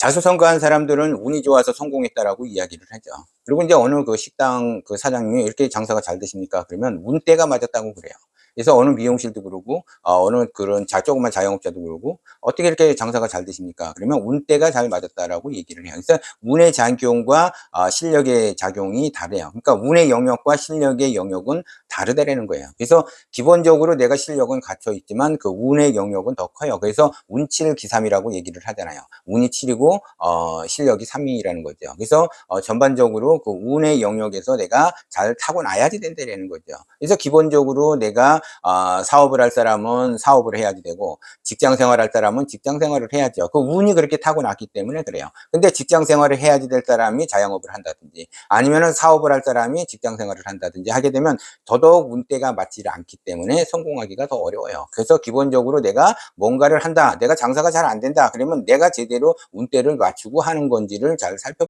자수성가한 사람들은 운이 좋아서 성공했다라고 이야기를 하죠. 그리고 이제 어느 그 식당 그 사장님이 이렇게 장사가 잘 되십니까? 그러면 운때가 맞았다고 그래요. 그래서 어느 미용실도 그러고 어, 느 그런 자, 조그만 자영업자도 그러고 어떻게 이렇게 장사가 잘 되십니까? 그러면 운때가 잘 맞았다라고 얘기를 해요. 그래서 운의 작용과 어, 실력의 작용이 다르요. 그러니까 운의 영역과 실력의 영역은 다르다라는 거예요. 그래서 기본적으로 내가 실력은 갖춰 있지만 그 운의 영역은 더 커요. 그래서 운칠 기삼이라고 얘기를 하잖아요. 운이 7이고 어, 실력이 3이라는 거죠. 그래서 어, 전반적으로 그 운의 영역에서 내가 잘 타고 나야지 된다는 거죠. 그래서 기본적으로 내가 어, 사업을 할 사람은 사업을 해야지 되고 직장 생활할 사람은 직장 생활을 해야죠. 그 운이 그렇게 타고났기 때문에 그래요. 근데 직장 생활을 해야지 될 사람이 자영업을 한다든지 아니면은 사업을 할 사람이 직장 생활을 한다든지 하게 되면 더더욱 운때가 맞지 않기 때문에 성공하기가 더 어려워요. 그래서 기본적으로 내가 뭔가를 한다. 내가 장사가 잘 안 된다. 그러면 내가 제대로 운때를 맞추고 하는 건지를 잘 살펴